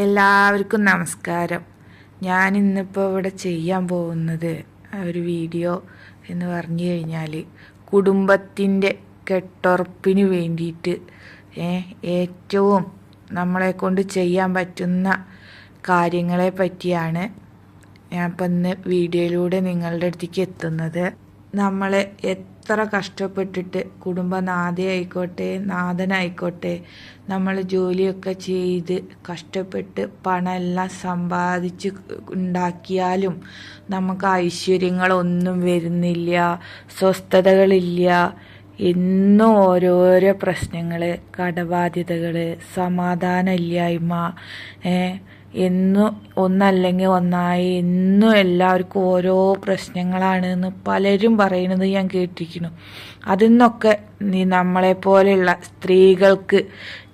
എല്ലാവർക്കും നമസ്കാരം. ഞാൻ ഇന്നിപ്പോൾ ഇവിടെ ചെയ്യാൻ പോകുന്നത് ഒരു വീഡിയോ എന്ന് പറഞ്ഞു കഴിഞ്ഞാൽ കുടുംബത്തിന്റെ കെട്ടുറപ്പിന് വേണ്ടിയിട്ട് ഏറ്റവും നമ്മളെ കൊണ്ട് ചെയ്യാൻ പറ്റുന്ന കാര്യങ്ങളെ പറ്റിയാണ് ഞാൻ ഇപ്പം ഇന്ന് വീഡിയോയിലൂടെ നിങ്ങളുടെ അടുത്തേക്ക് എത്തുന്നത്. നമ്മൾ എത്ര കഷ്ടപ്പെട്ടിട്ട് കുടുംബനാഥയായിക്കോട്ടെ നാഥനായിക്കോട്ടെ നമ്മൾ ജോലിയൊക്കെ ചെയ്ത് കഷ്ടപ്പെട്ട് പണമെല്ലാം സമ്പാദിച്ച് ഉണ്ടാക്കിയാലും നമുക്ക് ഐശ്വര്യങ്ങളൊന്നും വരുന്നില്ല സ്വസ്ഥതകളില്ല. എന്നും ഓരോരോ പ്രശ്നങ്ങൾ കടബാധ്യതകൾ സമാധാനമില്ലായ്മ എന്നും ഒന്നല്ലെങ്കിൽ ഒന്നായി. എന്നും എല്ലാവർക്കും ഓരോ പ്രശ്നങ്ങളാണ് എന്ന് പലരും പറയുന്നത് ഞാൻ കേട്ടിരിക്കുന്നു. അതിൽ നിന്നൊക്കെ നീ നമ്മളെപ്പോലെയുള്ള സ്ത്രീകൾക്ക്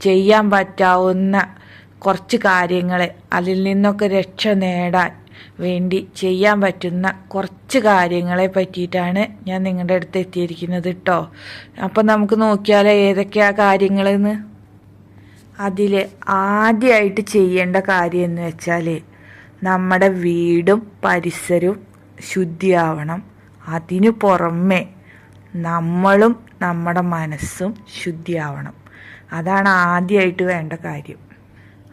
ചെയ്യാൻ പറ്റാവുന്ന കുറച്ച് കാര്യങ്ങൾ അതിൽ നിന്നൊക്കെ രക്ഷ നേടാൻ വേണ്ടി ചെയ്യാൻ പറ്റുന്ന കുറച്ച് കാര്യങ്ങളെ പറ്റിയിട്ടാണ് ഞാൻ നിങ്ങളുടെ അടുത്ത് എത്തിയിരിക്കുന്നത് കേട്ടോ അപ്പം നമുക്ക് നോക്കിയാലോ ഏതൊക്കെയാ കാര്യങ്ങളെന്ന് അതിൽ ആദ്യമായിട്ട് ചെയ്യേണ്ട കാര്യം എന്ന് വെച്ചാൽ നമ്മുടെ വീടും പരിസരവും ശുദ്ധിയാവണം. അതിനു പുറമെ നമ്മളും നമ്മുടെ മനസ്സും ശുദ്ധിയാവണം. അതാണ് ആദ്യമായിട്ട് വേണ്ട കാര്യം.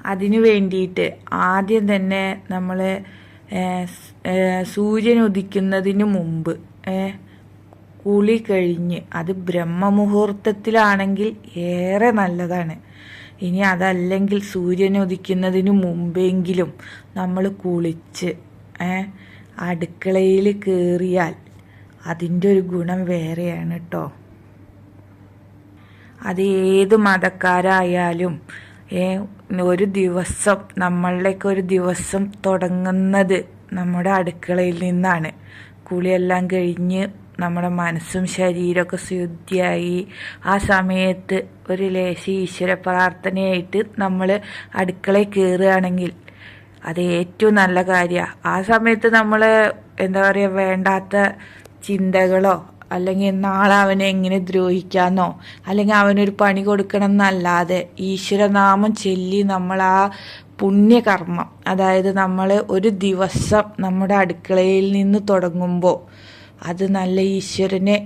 അതിനു വേണ്ടിയിട്ട് ആദ്യം തന്നെ നമ്മൾ സൂര്യൻ ഉദിക്കുന്നതിന് മുമ്പ് കുളി കഴിഞ്ഞ് അത് ബ്രഹ്മമുഹൂർത്തത്തിലാണെങ്കിൽ ഏറെ നല്ലതാണ്. ഇനി അതല്ലെങ്കിൽ സൂര്യൻ ഉദിക്കുന്നതിന് മുമ്പെങ്കിലും നമ്മൾ കുളിച്ച് അടുക്കളയിൽ കയറിയാൽ അതിന്റെ ഒരു ഗുണം വേറെയാണ് കേട്ടോ അത് ഏത് മതക്കാരായാലും ഒരു ദിവസം നമ്മളിലേക്ക് ഒരു ദിവസം തുടങ്ങുന്നത് നമ്മുടെ അടുക്കളയിൽ നിന്നാണ്. കുളിയെല്ലാം കഴിഞ്ഞ് നമ്മുടെ മനസ്സും ശരീരമൊക്കെ ശുദ്ധിയായി. ആ സമയത്ത് ഒരു ലേശി ഈശ്വര പ്രാർത്ഥനയായിട്ട് നമ്മൾ അടുക്കളയിൽ കയറുകയാണെങ്കിൽ അത് ഏറ്റവും നല്ല കാര്യമാണ് ആ സമയത്ത് നമ്മൾ എന്താ പറയുക വേണ്ടാത്ത ചിന്തകളോ അല്ലെങ്കിൽ നാളെ അവനെ എങ്ങനെ ദ്രോഹിക്കാമെന്നോ അല്ലെങ്കിൽ അവനൊരു പണി കൊടുക്കണം എന്നല്ലാതെ ഈശ്വരനാമം ചൊല്ലി നമ്മൾ ആ പുണ്യകർമ്മം അതായത് നമ്മൾ ഒരു ദിവസം നമ്മുടെ അടുക്കളയിൽ നിന്ന് തുടങ്ങുമ്പോൾ അത് നല്ല ഈശ്വരനെ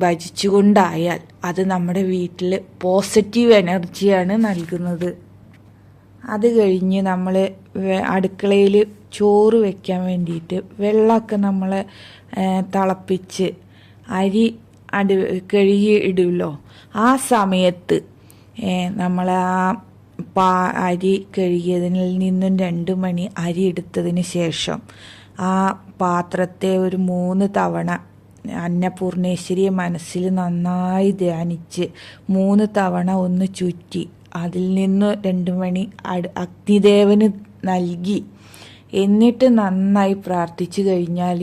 ഭജിച്ചുകൊണ്ടായാൽ അത് നമ്മുടെ വീട്ടിൽ പോസിറ്റീവ് എനർജിയാണ് നൽകുന്നത്. അത് കഴിഞ്ഞ് നമ്മൾ അടുക്കളയിൽ ചോറ് വെക്കാൻ വേണ്ടിയിട്ട് വെള്ളമൊക്കെ നമ്മൾ തിളപ്പിച്ച് അരി അടി കഴുകി ഇടുമല്ലോ ആ സമയത്ത് നമ്മൾ ആ പാ അരി കഴുകിയതിൽ നിന്നും രണ്ട് മണി അരി എടുത്തതിന് ശേഷം ആ പാത്രത്തെ ഒരു മൂന്ന് തവണ അന്നപൂർണേശ്വരിയെ മനസ്സിൽ നന്നായി ധ്യാനിച്ച് മൂന്ന് തവണ ഒന്ന് ചുറ്റി. അതിൽ നിന്ന് രണ്ട് മണി അഗ്നിദേവന് നൽകി. എന്നിട്ട് നന്നായി പ്രാർത്ഥിച്ചു കഴിഞ്ഞാൽ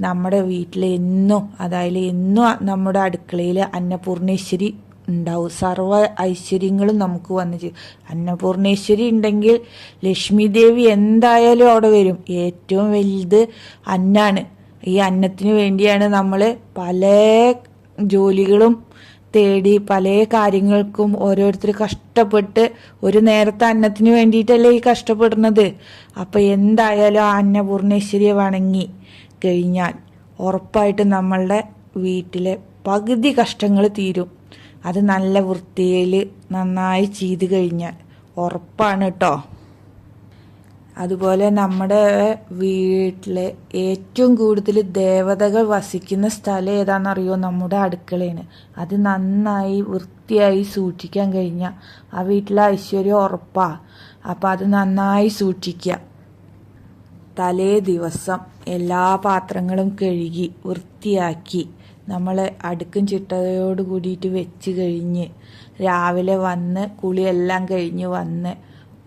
നമ്മുടെ വീട്ടിൽ എന്നും അതായത് എന്നും നമ്മുടെ അടുക്കളയിൽ അന്നപൂർണേശ്വരി ഉണ്ടാവും. സർവ ഐശ്വര്യങ്ങളും നമുക്ക് വന്നു ചെയ്യും. അന്നപൂർണേശ്വരി ഉണ്ടെങ്കിൽ ലക്ഷ്മി ദേവി എന്തായാലും അവിടെ വരും. ഏറ്റവും വലുത് അന്നാണ്. ഈ അന്നത്തിന് വേണ്ടിയാണ് നമ്മൾ പല ജോലികളും തേടി പല കാര്യങ്ങൾക്കും ഓരോരുത്തർ കഷ്ടപ്പെട്ട് ഒരു നേരത്തെ അന്നത്തിന് വേണ്ടിയിട്ടല്ലേ ഈ കഷ്ടപ്പെടുന്നത്. അപ്പം എന്തായാലും ആ അന്നപൂർണേശ്വരിയെ വണങ്ങി കഴിഞ്ഞാൽ ഉറപ്പായിട്ട് നമ്മളുടെ വീട്ടിലെ പകുതി കഷ്ടങ്ങൾ തീരും. അത് നല്ല വൃത്തിയിൽ നന്നായി ചെയ്ത് കഴിഞ്ഞാൽ ഉറപ്പാണ് കേട്ടോ അതുപോലെ നമ്മുടെ വീട്ടിലെ ഏറ്റവും കൂടുതൽ ദേവതകൾ വസിക്കുന്ന സ്ഥലം ഏതാണെന്നറിയോ നമ്മുടെ അടുക്കളയാണ് അത് നന്നായി വൃത്തിയായി സൂക്ഷിക്കാൻ കഴിഞ്ഞാൽ ആ വീട്ടിലെ ഐശ്വര്യം ഉറപ്പാ. അപ്പം അത് നന്നായി സൂക്ഷിക്കുക തലേ ദിവസം എല്ലാ പാത്രങ്ങളും കഴുകി വൃത്തിയാക്കി. നമ്മൾ അടുക്കും ചിട്ടയോട് കൂടിയിട്ട് വെച്ച് കഴിഞ്ഞ് രാവിലെ വന്ന് കുളിയെല്ലാം കഴിഞ്ഞ് വന്ന്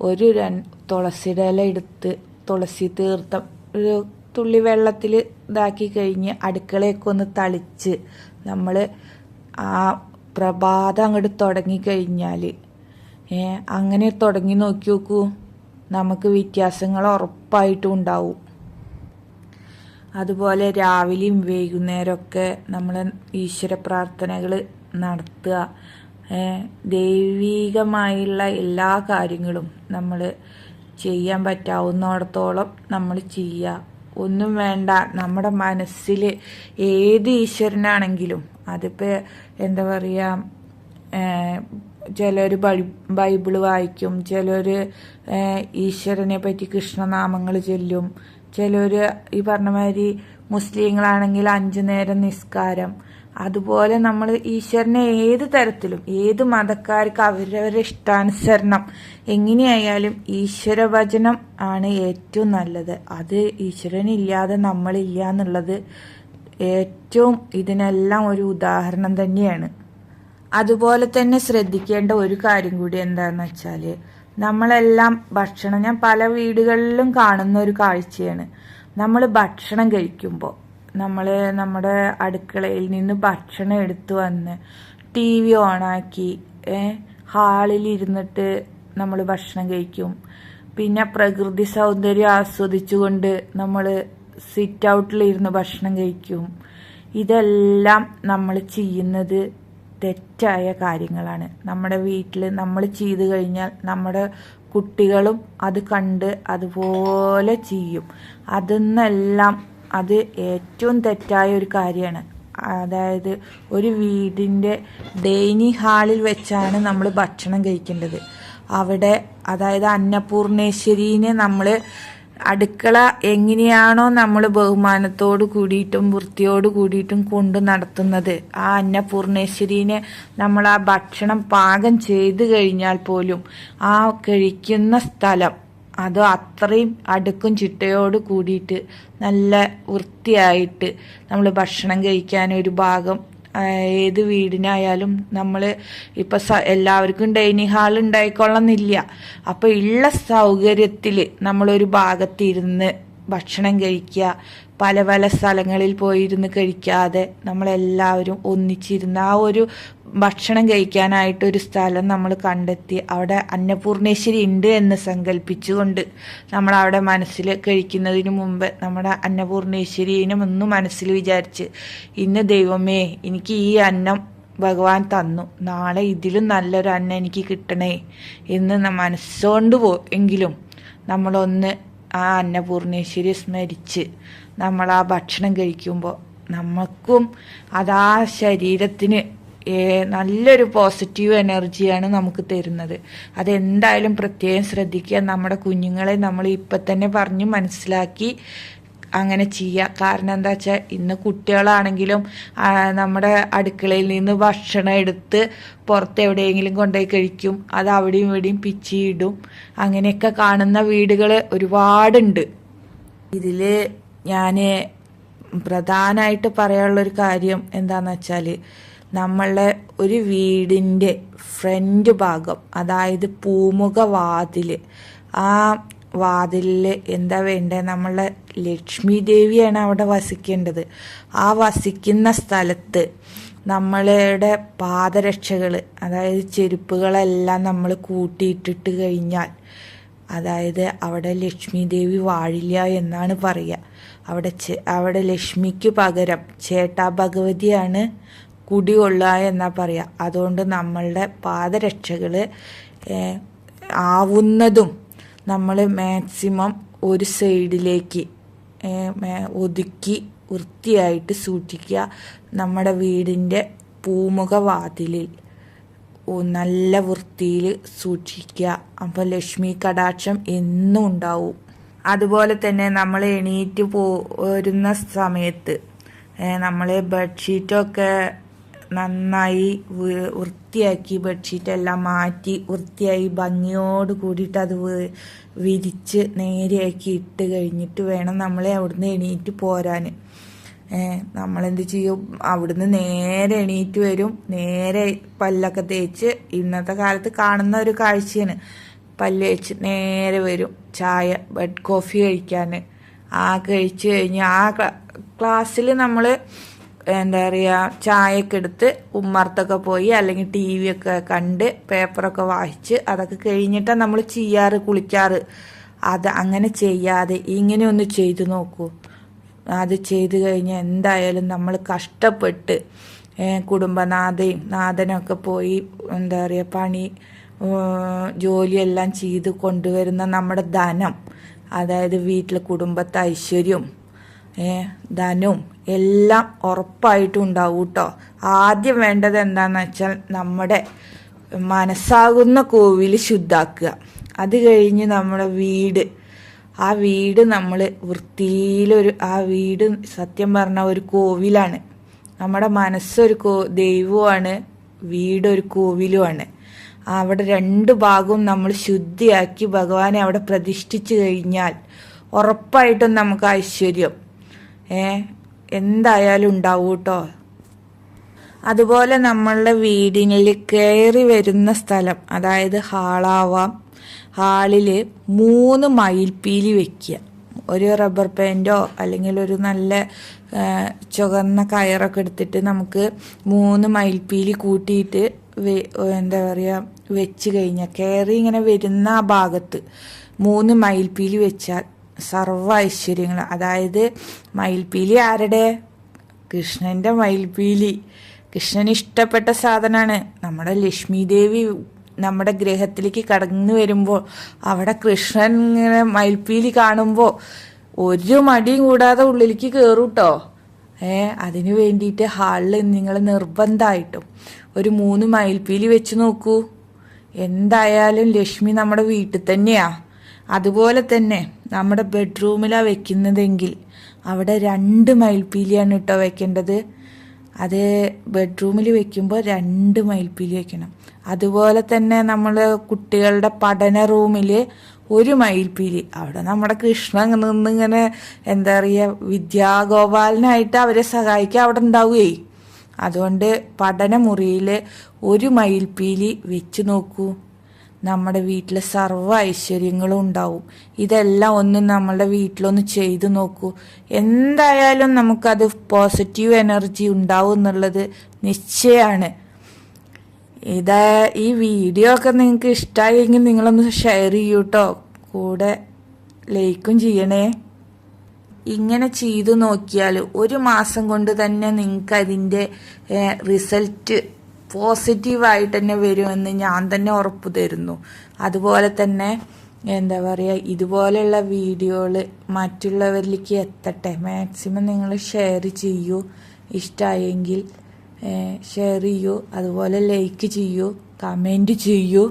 ഒരു രൺ തുളസിയുടെ ഇല എടുത്ത് തുളസി തീർത്ഥം ഒരു തുള്ളി വെള്ളത്തിൽ ഇതാക്കി കഴിഞ്ഞ് അടുക്കളയൊക്കെ ഒന്ന് തളിച്ച് നമ്മൾ ആ പ്രഭാതം അങ്ങോട്ട് തുടങ്ങിക്കഴിഞ്ഞാൽ അങ്ങനെ തുടങ്ങി നോക്കി നോക്കൂ. നമുക്ക് വ്യത്യാസങ്ങൾ ഉറപ്പായിട്ടും ഉണ്ടാവും. അതുപോലെ രാവിലെയും വൈകുന്നേരമൊക്കെ നമ്മൾ ഈശ്വര പ്രാർത്ഥനകൾ നടത്തുക ദൈവികമായുള്ള എല്ലാ കാര്യങ്ങളും നമ്മൾ ചെയ്യാൻ പറ്റാവുന്നിടത്തോളം നമ്മൾ ചെയ്യുക. ഒന്നും വേണ്ട നമ്മുടെ മനസ്സിൽ ഏത് ഈശ്വരനാണെങ്കിലും അതിപ്പോൾ എന്താ പറയുക ചിലർ ബൈബിൾ വായിക്കും ചിലർ ഈശ്വരനെ പറ്റി കൃഷ്ണനാമങ്ങൾ ചൊല്ലും ചിലർ ഈ പറഞ്ഞ മാതിരി മുസ്ലിങ്ങളാണെങ്കിൽ അഞ്ചു നേരം നിസ്കാരം. അതുപോലെ നമ്മൾ ഈശ്വരനെ ഏത് തരത്തിലും ഏത് മതക്കാർക്ക് അവരവരുടെ ഇഷ്ടാനുസരണം എങ്ങനെയായാലും ഈശ്വരവചനം ആണ് ഏറ്റവും നല്ലത്. അത് ഈശ്വരനില്ലാതെ നമ്മളില്ല എന്നുള്ളത് ഏറ്റവും ഇതിനെല്ലാം ഒരു ഉദാഹരണം തന്നെയാണ്. അതുപോലെ തന്നെ ശ്രദ്ധിക്കേണ്ട ഒരു കാര്യം കൂടി എന്താന്ന് വെച്ചാൽ നമ്മളെല്ലാം ഭക്ഷണം ഞാൻ പല വീടുകളിലും കാണുന്ന ഒരു കാഴ്ചയാണ്. നമ്മൾ ഭക്ഷണം കഴിക്കുമ്പോൾ നമ്മൾ നമ്മുടെ അടുക്കളയിൽ നിന്ന് ഭക്ഷണം എടുത്തു വന്ന് ടി വി ഓണാക്കി ഹാളിൽ ഇരുന്നിട്ട് നമ്മൾ ഭക്ഷണം കഴിക്കും. പിന്നെ പ്രകൃതി സൗന്ദര്യം ആസ്വദിച്ചുകൊണ്ട് നമ്മൾ സിറ്റ് ഔട്ടിലിരുന്ന് ഭക്ഷണം കഴിക്കും. ഇതെല്ലാം നമ്മൾ ചെയ്യുന്നത് തെറ്റായ കാര്യങ്ങളാണ്. നമ്മുടെ വീട്ടിൽ നമ്മൾ ചെയ്തു കഴിഞ്ഞാൽ നമ്മുടെ കുട്ടികളും അത് കണ്ട് അതുപോലെ ചെയ്യും. അതെന്നെല്ലാം അത് ഏറ്റവും തെറ്റായ ഒരു കാര്യമാണ്. അതായത് ഒരു വീടിന്റെ ഡൈനിങ് ഹാളിൽ വെച്ചാണ് നമ്മൾ ഭക്ഷണം കഴിക്കേണ്ടത്. അവിടെ അതായത് അന്നപൂർണേശ്വരീനെ നമ്മൾ അടുക്കള എങ്ങനെയാണോ നമ്മൾ ബഹുമാനത്തോട് കൂടിയിട്ടും വൃത്തിയോട് കൂടിയിട്ടും കൊണ്ട് നടത്തുന്നത്. ആ അന്നപൂർണേശ്വരീനെ നമ്മൾ ആ ഭക്ഷണം പാകം ചെയ്തു കഴിഞ്ഞാൽ പോലും ആ കഴിക്കുന്ന സ്ഥലം അത് അത്രയും അടുക്കും ചിട്ടയോട് കൂടിയിട്ട് നല്ല വൃത്തിയായിട്ട് നമ്മൾ ഭക്ഷണം കഴിക്കാൻ ഒരു ഭാഗം ഏത് വീടിനായാലും നമ്മൾ ഇപ്പം എല്ലാവർക്കും ഡൈനിങ് ഹാൾ ഉണ്ടായിക്കൊള്ളുന്നില്ല അപ്പോൾ ഉള്ള സൗകര്യത്തിൽ നമ്മളൊരു ഭാഗത്തിരുന്ന് ഭക്ഷണം കഴിക്കുക പല പല സ്ഥലങ്ങളിൽ പോയിരുന്ന് കഴിക്കാതെ നമ്മളെല്ലാവരും ഒന്നിച്ചിരുന്ന് ആ ഒരു ഭക്ഷണം കഴിക്കാനായിട്ടൊരു സ്ഥലം നമ്മൾ കണ്ടെത്തി അവിടെ അന്നപൂർണേശ്വരി ഉണ്ട് എന്ന് സങ്കല്പിച്ചുകൊണ്ട് നമ്മൾ അവിടെ മനസ്സിൽ കഴിക്കുന്നതിന് മുമ്പ് നമ്മുടെ അന്നപൂർണേശ്വരിനും ഒന്ന് മനസ്സിൽ വിചാരിച്ച് ഇന്ന് ദൈവമേ എനിക്ക് ഈ അന്നം ഭഗവാൻ തന്നു. നാളെ ഇതിലും നല്ലൊരു അന്നം എനിക്ക് കിട്ടണേ എന്ന് മനസ്സുകൊണ്ട് പോ എങ്കിലും നമ്മളൊന്ന് ആ അന്നപൂർണേശ്വരി സ്മരിച്ച് നമ്മൾ ആ ഭക്ഷണം കഴിക്കുമ്പോൾ നമുക്കും അതാ ശരീരത്തിന് നല്ലൊരു പോസിറ്റീവ് എനർജിയാണ് നമുക്ക് തരുന്നത്. അതെന്തായാലും പ്രത്യേകം ശ്രദ്ധിക്കുക. നമ്മുടെ കുഞ്ഞുങ്ങളെ നമ്മൾ ഇപ്പം തന്നെ പറഞ്ഞ് മനസ്സിലാക്കി. അങ്ങനെ ചെയ്യുക കാരണം എന്താ വെച്ചാൽ ഇന്ന് കുട്ടികളാണെങ്കിലും നമ്മുടെ അടുക്കളയിൽ നിന്ന് ഭക്ഷണം എടുത്ത് പുറത്ത് എവിടെയെങ്കിലും കൊണ്ടുപോയി കഴിക്കും. അത് അവിടെയും ഇവിടെയും പിച്ചിയിടും അങ്ങനെയൊക്കെ കാണുന്ന വീടുകൾ ഒരുപാടുണ്ട്. ഇതിൽ ഞാൻ പ്രധാനമായിട്ട് പറയാനുള്ളൊരു കാര്യം എന്താണെന്ന് വെച്ചാൽ നമ്മളെ ഒരു വീടിന്റെ ഫ്രണ്ട് ഭാഗം അതായത് പൂമുഖ വാതിൽ ആ വാതിലിൽ എന്താ വേണ്ടത് നമ്മളെ ലക്ഷ്മി ദേവിയാണ് അവിടെ വസിക്കേണ്ടത്. ആ വസിക്കുന്ന സ്ഥലത്ത് നമ്മളുടെ പാദരക്ഷകൾ അതായത് ചെരുപ്പുകളെല്ലാം നമ്മൾ കൂട്ടിയിട്ടിട്ട് കഴിഞ്ഞാൽ അതായത് അവിടെ ലക്ഷ്മി ദേവി വാഴില്ല എന്നാണ് പറയുക. അവിടെ അവിടെ ലക്ഷ്മിക്ക് പകരം ചേട്ടാ ഭഗവതിയാണ് കുടികൊള്ളുക എന്നാ പറയുക. അതുകൊണ്ട് നമ്മളുടെ പാദരക്ഷകൾ ആവുന്നതും നമ്മൾ മാക്സിമം ഒരു സൈഡിലേക്ക് ഒതുക്കി വൃത്തിയായിട്ട് സൂക്ഷിക്കുക. നമ്മുടെ വീടിന്റെ പൂമുഖ വാതിലിൽ നല്ല വൃത്തിയിൽ സൂക്ഷിക്കുക. അപ്പോൾ ലക്ഷ്മി കടാക്ഷം എന്നും ഉണ്ടാവും. അതുപോലെ തന്നെ നമ്മൾ എണീറ്റ് പോരുന്ന സമയത്ത് നമ്മൾ ബെഡ്ഷീറ്റൊക്കെ നന്നായി വൃത്തിയാക്കി ബെഡ്ഷീറ്റ് എല്ലാം മാറ്റി വൃത്തിയായി ഭംഗിയോട് കൂടിയിട്ട് അത് വിരിച്ച് നേരെയാക്കി ഇട്ട് കഴിഞ്ഞിട്ട് വേണം നമ്മളെ അവിടുന്ന് എണീറ്റ് പോരാൻ നമ്മളെന്ത് ചെയ്യും? അവിടുന്ന് നേരെ എണീറ്റ് വരും. നേരെ പല്ലൊക്കെ തേച്ച് ഇന്നത്തെ കാലത്ത് കാണുന്ന ഒരു കാഴ്ചയാണ്. പല്ല് തേച്ച് നേരെ വരും ചായ ബെഡ് കോഫി കഴിക്കാൻ ആ കഴിച്ച് കഴിഞ്ഞ് ആ ക്ലാസ്സിൽ നമ്മൾ എന്താ പറയുക ചായയൊക്കെ എടുത്ത് ഉമ്മർത്തൊക്കെ പോയി അല്ലെങ്കിൽ ടി വി ഒക്കെ കണ്ട് പേപ്പറൊക്കെ വായിച്ച് അതൊക്കെ കഴിഞ്ഞിട്ടാണ് നമ്മൾ ചെയ്യാറ് കുളിക്കാറ്. അത് അങ്ങനെ ചെയ്യാതെ ഇങ്ങനെ ഒന്ന് ചെയ്തു നോക്കൂ. അത് ചെയ്തു കഴിഞ്ഞാൽ എന്തായാലും നമ്മൾ കഷ്ടപ്പെട്ട് കുടുംബനാഥയും നാഥനൊക്കെ പോയി എന്താ പറയുക പണി ജോലിയെല്ലാം ചെയ്ത് കൊണ്ടുവരുന്ന നമ്മുടെ ധനം അതായത് വീട്ടിലെ കുടുംബത്തെ ഐശ്വര്യവും ധനവും എല്ലാം ഉറപ്പായിട്ടും ഉണ്ടാവും കേട്ടോ ആദ്യം വേണ്ടത് എന്താണെന്ന് വെച്ചാൽ നമ്മുടെ മനസ്സാകുന്ന കോവിൽ ശുദ്ധാക്കുക. അത് കഴിഞ്ഞ് നമ്മുടെ വീട്. ആ വീട് നമ്മൾ വൃത്തിയിലൊരു ആ വീട് സത്യം പറഞ്ഞ ഒരു കോവിലാണ്. നമ്മുടെ മനസ്സൊരു കോ ദൈവമാണ് വീടൊരു കോവിലുമാണ്. അവിടെ രണ്ട് ഭാഗവും നമ്മൾ ശുദ്ധിയാക്കി ഭഗവാനെ അവിടെ പ്രതിഷ്ഠിച്ചു കഴിഞ്ഞാൽ ഉറപ്പായിട്ടും നമുക്ക് ഐശ്വര്യം. ഏ? എന്തായാലും ഉണ്ടാവും കേട്ടോ അതുപോലെ നമ്മളുടെ വീടിനിൽ കയറി വരുന്ന സ്ഥലം അതായത് ഹാളാവാം ഹാളിൽ മൂന്ന് മയിൽപ്പീലി വെക്കുക. ഒരു റബ്ബർ പാന്റോ അല്ലെങ്കിൽ ഒരു നല്ല ചുവന്ന കയറൊക്കെ എടുത്തിട്ട് നമുക്ക് മൂന്ന് മയിൽപ്പീലി കൂട്ടിയിട്ട് എന്താ പറയുക വെച്ച് കഴിഞ്ഞാൽ കയറി ഇങ്ങനെ വരുന്ന ആ ഭാഗത്ത് മൂന്ന് മയിൽപ്പീലി വെച്ചാൽ സർവ ഐശ്വര്യങ്ങൾ അതായത് മയിൽപീലി ആരുടെ? കൃഷ്ണന്റെ മയിൽപീലി. കൃഷ്ണന് ഇഷ്ടപ്പെട്ട സാധനമാണ് നമ്മുടെ ലക്ഷ്മി ദേവി നമ്മുടെ ഗ്രഹത്തിലേക്ക് കടന്നു വരുമ്പോൾ അവിടെ കൃഷ്ണൻ ഇങ്ങനെ മയിൽപ്പീലി കാണുമ്പോൾ ഒരു മടിയും കൂടാതെ ഉള്ളിലേക്ക് കയറും കേട്ടോ ഏ അതിനു വേണ്ടിയിട്ട് ഹാളിൽ നിങ്ങൾ നിർബന്ധമായിട്ടും ഒരു മൂന്ന് മയിൽപ്പീലി വെച്ച് നോക്കൂ. എന്തായാലും ലക്ഷ്മി നമ്മുടെ വീട്ടിൽ തന്നെയാ. അതുപോലെ തന്നെ നമ്മുടെ ബെഡ്റൂമിലാണ് വെക്കുന്നതെങ്കിൽ അവിടെ രണ്ട് മയിൽപ്പീലിയാണ് കേട്ടോ വെക്കേണ്ടത്. അത് ബെഡ്റൂമിൽ വെക്കുമ്പോൾ രണ്ട് മയിൽപ്പീലി വെക്കണം. അതുപോലെ തന്നെ നമ്മൾ കുട്ടികളുടെ പഠന റൂമിൽ ഒരു മയിൽപ്പീലി. അവിടെ നമ്മുടെ കൃഷ്ണൻ നിന്നിങ്ങനെ എന്താ പറയുക വിദ്യാഗോപാലനായിട്ട് അവരെ സഹായിക്കാൻ അവിടെ ഉണ്ടാവുകയേ അതുകൊണ്ട് പഠനമുറിയിൽ ഒരു മയിൽപ്പീലി വെച്ച് നോക്കൂ. നമ്മുടെ വീട്ടിലെ സർവ ഐശ്വര്യങ്ങളും ഉണ്ടാവും. ഇതെല്ലാം ഒന്ന് നമ്മളുടെ വീട്ടിലൊന്ന് ചെയ്തു നോക്കൂ. എന്തായാലും നമുക്കത് പോസിറ്റീവ് എനർജി ഉണ്ടാവും എന്നുള്ളത് നിശ്ചയമാണ്. ഇതാ ഈ വീഡിയോ ഒക്കെ നിങ്ങൾക്ക് ഇഷ്ടമായെങ്കിൽ നിങ്ങളൊന്ന് ഷെയർ ചെയ്യൂട്ടോ കൂടെ ലൈക്കും ചെയ്യണേ. ഇങ്ങനെ ചെയ്തു നോക്കിയാൽ ഒരു മാസം കൊണ്ട് തന്നെ നിങ്ങൾക്ക് അതിന്റെ റിസൾട്ട് പോസിറ്റീവായിട്ട് തന്നെ വരുമെന്ന് ഞാൻ തന്നെ ഉറപ്പ് തരുന്നു. അതുപോലെ തന്നെ എന്താ പറയുക ഇതുപോലെയുള്ള വീഡിയോകൾ മറ്റുള്ളവരിലേക്ക് എത്തട്ടെ. മാക്സിമം നിങ്ങൾ ഷെയർ ചെയ്യൂ. ഇഷ്ടമായെങ്കിൽ ഷെയർ ചെയ്യൂ. അതുപോലെ ലൈക്ക് ചെയ്യൂ. കമന്റ് ചെയ്യൂ.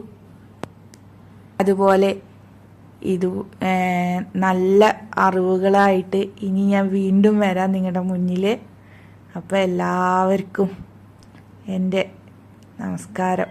അതുപോലെ ഇത് നല്ല അറിവുകളായിട്ട് ഇനി ഞാൻ വീണ്ടും വരാം നിങ്ങളുടെ മുന്നിൽ അപ്പോൾ എല്ലാവർക്കും എന്റെ നമസ്കാരം